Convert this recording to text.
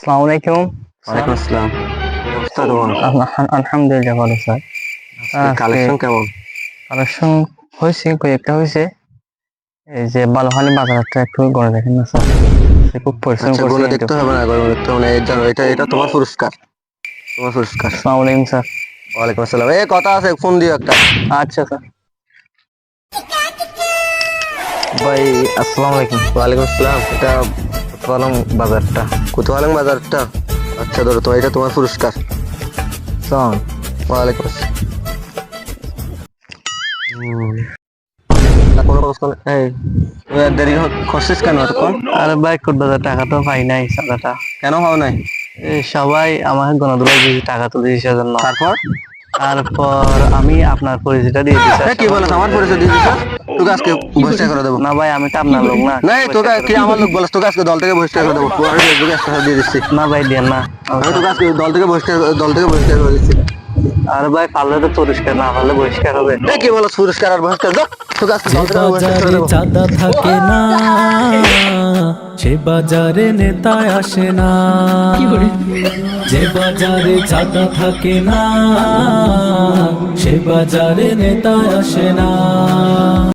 আসসালামু আলাইকুম ওয়ালাইকুম আসসালাম। আলহামদুলিল্লাহ ভালো স্যার। কালেকশন কেমন? কালেকশন হয়েছে কয়েকটা হয়েছে। এই যে বালুহানি বাজারটা একটু গড়ে দেখেন না স্যার। খুব পরিশ্রম আচ্ছা করছে দেখতে হবে না গুলো দেখতে হবে না। এটা এটা তোমার পুরস্কার। তোমার পুরস্কার। আসসালামু আলাইকুম স্যার। ওয়ালাইকুম আসসালাম। এই কথা আছে ফোন দিও একটা। আচ্ছা স্যার। ভাই আসসালামু আলাইকুম। ওয়ালাইকুম আসসালাম। এটা বাজারটা। কোতোয়ালাম বাজারটা? আচ্ছা ধরো তো এটা তোমার পুরস্কার। সালাম। ওয়ালাইকুম দেরি করছিস কেন এতক্ষণ? আরে ভাই কোটবাজার টাকা তো পাই নাই সাদাটা। কেন হও নাই? এই সবাই আমাকে গণদুলাই টাকা তো দিয়েছে সেজন্য তারপর? তারপর আমি আপনার পরিচয়টা দিয়ে দিচ্ছি। এ, কি বলো আমার পরিচয় দিয়ে দিছ তোকে আজকে বহিষ্কার করে দেবো। না ভাই আমি তো আপনার লোক না। না এই তোকে কি আমার লোক বলছ? তোকে আজকে দল থেকে বহিষ্কার করে দেবো। ফেসবুকে স্ট্যাটাস দিয়ে দিচ্ছি। না ভাই দেন না। আমি তোকে আজকে দল থেকে বহিষ্কার দল থেকে বহিষ্কার করে দিচ্ছি। আরে ভাই পারলে তো পরিষ্কার না পারলে বহিষ্কার হবে। এ, কি বলো পুরস্কার আর বহিষ্কার? তোকে আজকে দল থেকে বহিষ্কার করে চাঁদা থাকে না। সে বাজারে নেতা আসে না। যে বাজারে ছাতা থাকে না। সে বাজারে নেতা আসে না।